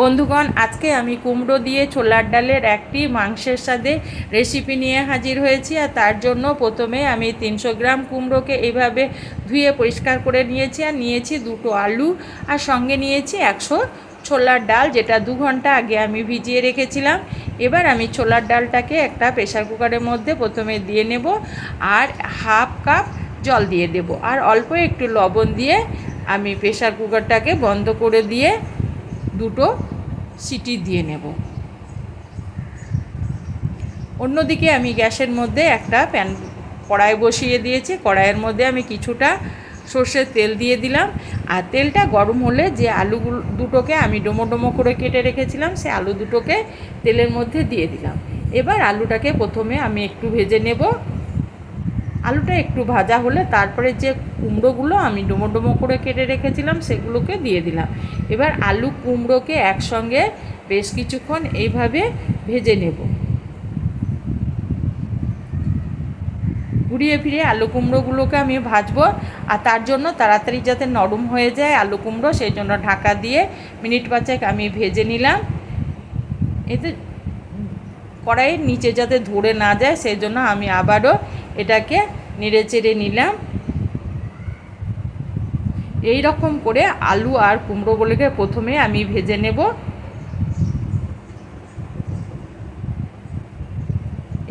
বন্ধুগণ, আজকে আমি কুমড়ো দিয়ে ছোলার ডালের একটি মাংসের সাথে রেসিপি নিয়ে হাজির হয়েছি আর তার জন্য প্রথমে আমি তিনশো গ্রাম কুমড়োকে এইভাবে ধুয়ে পরিষ্কার করে নিয়েছি আর নিয়েছি দুটো আলু আর সঙ্গে নিয়েছি একশো ছোলার ডাল যেটা দু ঘণ্টা আগে আমি ভিজিয়ে রেখেছিলাম। এবার আমি ছোলার ডালটাকে একটা প্রেশার কুকারের মধ্যে প্রথমে দিয়ে নেব আর হাফ কাপ জল দিয়ে দেব। আর অল্প একটু লবণ দিয়ে আমি প্রেশার কুকারটাকে বন্ধ করে দিয়ে দুটো সিটি দিয়ে নেব। অন্যদিকে আমি গ্যাসের মধ্যে একটা প্যান কড়াই বসিয়ে দিয়েছি। কড়াইয়ের মধ্যে আমি কিছুটা সর্ষের তেল দিয়ে দিলাম। আর তেলটা গরম হলে যে আলুগুলো, দুটোকে আমি ডোমো ডোমো করে কেটে রেখেছিলাম, সে আলু দুটোকে তেলের মধ্যে দিয়ে দিলাম। এবার আলুটাকে প্রথমে আমি একটু ভেজে নেব। আলুটা একটু ভাজা হলে তারপরে যে কুমড়োগুলো আমি ডোমো ডোমো করে কেটে রেখেছিলাম, সেগুলোকে দিয়ে দিলাম। এবার আলু কুমড়োকে একসঙ্গে বেশ কিছুক্ষণ এইভাবে ভেজে নেব। ঘুরিয়ে ফিরে আলু কুমড়োগুলোকে আমি ভাজবো, আর তার জন্য তাড়াতাড়ি যাতে নরম হয়ে যায় আলু কুমড়ো, সেই জন্য ঢাকা দিয়ে মিনিট পাঁচেক আমি ভেজে নিলাম। এতে কড়াইয়ের নিচে যাতে ধরে না যায়, সেই জন্য আমি আবারও এটাকে নেড়ে চেড়ে নিলাম। এই রকম করে আলু আর কুমড়োগুলোকে প্রথমে আমি ভেজে নেব।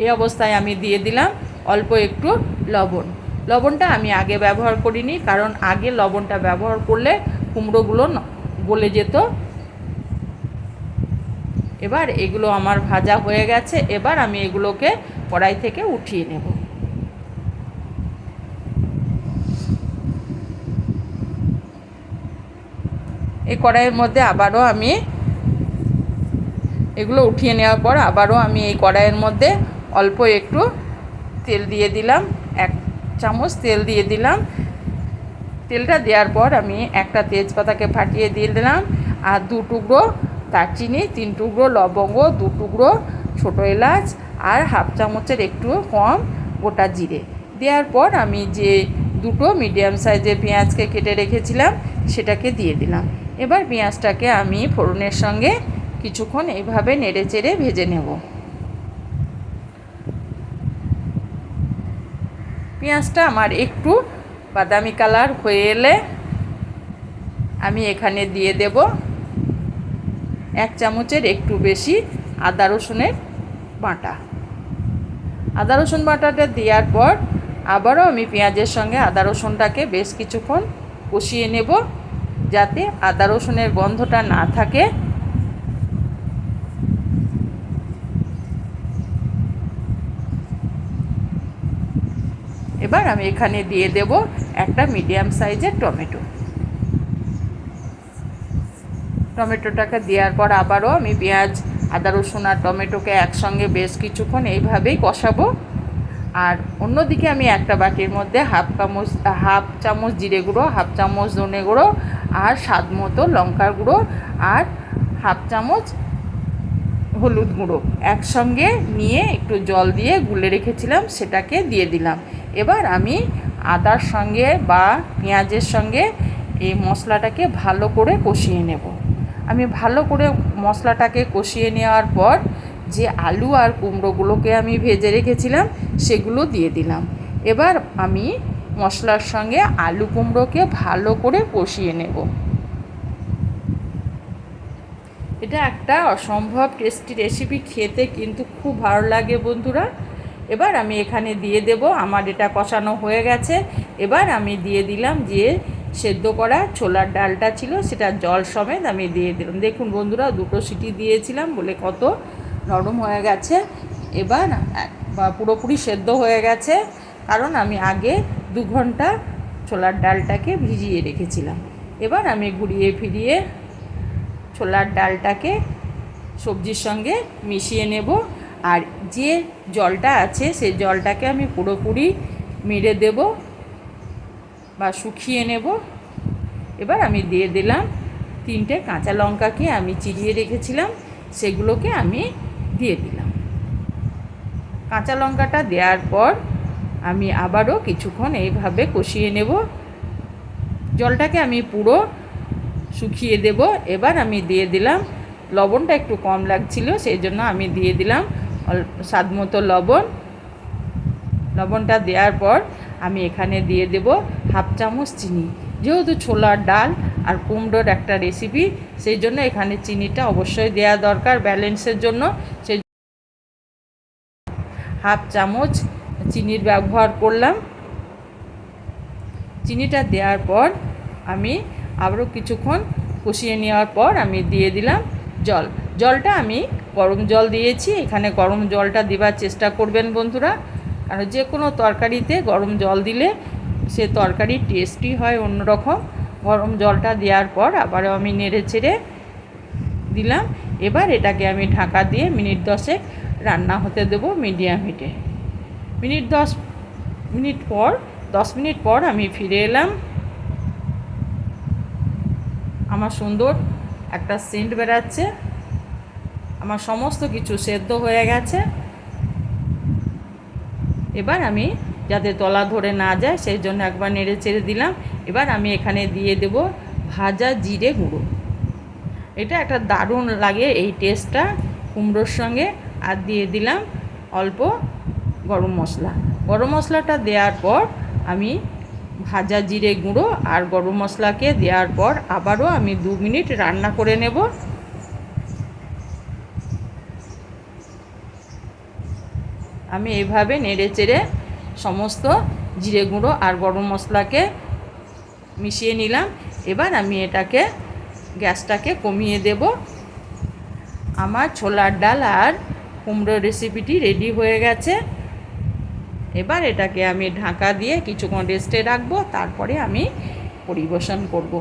এই অবস্থায় আমি দিয়ে দিলাম অল্প একটু লবণ। লবণটা আমি আগে ব্যবহার করিনি, কারণ আগে লবণটা ব্যবহার করলে কুমড়োগুলো গলে যেত। এবার এগুলো আমার ভাজা হয়ে গেছে, এবার আমি এগুলোকে কড়াই থেকে উঠিয়ে নেব। এই কড়াইয়ের মধ্যে আবারও আমি এগুলো উঠিয়ে নেওয়ার পর আবারও আমি এই কড়াইয়ের মধ্যে অল্প একটু তেল দিয়ে দিলাম, এক চামচ তেল দিয়ে দিলাম। তেলটা দেওয়ার পর আমি একটা তেজপাতাকে ফাটিয়ে দিয়ে দিলাম আর দু টুকরো দারচিনি, তিন টুকরো লবঙ্গ, দু টুকরো ছোটো এলাচ আর হাফ চামচের একটু কম গোটা জিরে। দেওয়ার পর আমি যে দুটো মিডিয়াম সাইজের পেঁয়াজকে কেটে রেখেছিলাম সেটাকে দিয়ে দিলাম। এবার পেঁয়াজটাকে আমি ফোড়নের সঙ্গে কিছুক্ষণ এইভাবে নেড়ে চেড়ে ভেজে নেব। পেঁয়াজটা আমার একটু বাদামি কালার হয়ে এলে আমি এখানে দিয়ে দেব এক চামচের একটু বেশি আদা রসুনের বাটা। আদা রসুন বাটাটা দেওয়ার পর আবারও আমি পেঁয়াজের সঙ্গে আদা রসুনটাকে বেশ কিছুক্ষণ কষিয়ে নেব। যাতে আদা রসুনের গন্ধটা না থাকে। এবার আমি এখানে দিয়ে দেব একটা মিডিয়াম সাইজের টমেটো। টমেটোটাকে দেওয়ার পর আবারও আমি পেঁয়াজ, আদা রসুন আর টমেটোকে একসঙ্গে বেশ কিছুক্ষণ এইভাবেই কষাবো। আর অন্যদিকে আমি একটা বাটির মধ্যে হাফ চামচ হাফ চামচ জিরে গুঁড়ো, হাফ চামচ ধনে গুঁড়ো আর স্বাদ মতো লঙ্কার গুঁড়ো আর হাফ চামচ হলুদ গুঁড়ো। একসঙ্গে নিয়ে একটু জল দিয়ে গুলে রেখেছিলাম, সেটাকে দিয়ে দিলাম। এবার আমি আদার সঙ্গে বা পেঁয়াজের সঙ্গে এই মশলাটাকে ভালো করে কষিয়ে নেব। আমি ভালো করে মশলাটাকে কষিয়ে নেওয়ার পর যে আলু আর কুমড়োগুলোকে আমি ভেজে রেখেছিলাম, সেগুলো দিয়ে দিলাম। এবার আমি মশলার সঙ্গে আলু কুমড়োকে ভালো করে কষিয়ে নেব। এটা একটা অসম্ভব টেস্টি রেসিপি খেতে কিন্তু খুব ভালো লাগে বন্ধুরা। এবার আমি এখানে দিয়ে দেব, আমার এটা কষানো হয়ে গেছে। এবার আমি দিয়ে দিলাম যে সেদ্ধ করা ছোলার ডালটা ছিল, সেটা জল সমেত আমি দিয়ে দিলাম। দেখুন বন্ধুরা, দুটো সিটি দিয়েছিলাম বলে কত নরম হয়ে গেছে। এবার পুরোপুরি সেদ্ধ হয়ে গেছে। কারণ আমি আগে দু ঘণ্টা ছোলার ডালটাকে ভিজিয়ে রেখেছিলাম। এবার আমি ঘুরিয়ে ফিরিয়ে ছোলার ডালটাকে সবজির সঙ্গে মিশিয়ে নেব আর যে জলটা আছে সেই জলটাকে আমি পুরোপুরি মেরে দেব বা শুকিয়ে নেব। এবার আমি দিয়ে দিলাম তিনটে কাঁচা লঙ্কাকে আমি চিরিয়ে রেখেছিলাম, সেগুলোকে আমি দিয়ে দিলাম। কাঁচা লঙ্কাটা দেওয়ার পর আমি আবারও কিছুক্ষণ এইভাবে কষিয়ে নেব। জলটাকে আমি পুরো শুকিয়ে দেব। এবার আমি দিয়ে দিলাম, লবণটা একটু কম লাগছিল সেই জন্য আমি দিয়ে দিলাম স্বাদ মতো লবণ। লবণটা দেওয়ার পর আমি এখানে দিয়ে দেব হাফ চামচ চিনি। যেহেতু ছোলার ডাল আর কুমড়োর একটা রেসিপি সেই জন্য এখানে চিনিটা অবশ্যই দেওয়া দরকার ব্যালেন্সের জন্য। সেই হাফ চামচ চিনির ব্যবহার করলাম। চিনিটা দেওয়ার পর আমি আবারও কিছুক্ষণ কষিয়ে নেওয়ার পর আমি দিয়ে দিলাম জল। জলটা আমি গরম জল দিয়েছি। এখানে গরম জলটা দেবার চেষ্টা করবেন বন্ধুরা। কারণ যে কোনো তরকারিতে গরম জল দিলে সে তরকারির টেস্টই হয় অন্যরকম। গরম জলটা দেওয়ার পর আবারও আমি নেড়ে চেড়ে দিলাম। এবার এটাকে আমি ঢাকা দিয়ে মিনিট দশেক রান্না হতে দেবো মিডিয়াম হিটে। মিনিট দশ মিনিট পর, দশ মিনিট পর আমি ফিরে এলাম। আমার সুন্দর একটা সেন্ট বেরাচ্ছে আমার সমস্ত কিছু সেদ্ধ হয়ে গেছে। এবার আমি যাতে তলা ধরে না যায়, সেই জন্য একবার নেড়ে চেড়ে দিলাম। এবার আমি এখানে দিয়ে দেব ভাজা জিরে গুঁড়ো। এটা একটা দারুণ লাগে এই টেস্টটা কুমড়োর সঙ্গে। আর দিয়ে দিলাম অল্প গরম মশলা। গরম মশলাটা দেওয়ার পর আমি ভাজা জিরে গুঁড়ো আর গরম মশলাকে দেওয়ার পর আবারও আমি দু মিনিট রান্না করে নেব। আমি এভাবে নেড়ে চেড়ে সমস্ত জিরে গুঁড়ো আর গরম মশলাকে মিশিয়ে নিলাম। এবার আমি এটাকে, গ্যাসটাকে কমিয়ে দেব। আমার ছোলার ডাল আর কুমড়ো রেসিপিটি রেডি হয়ে গেছে। এবার এটাকে আমি ঢাকা দিয়ে কিছুক্ষণ রেস্টে রাখব তারপরে আমি পরিবেশন করব।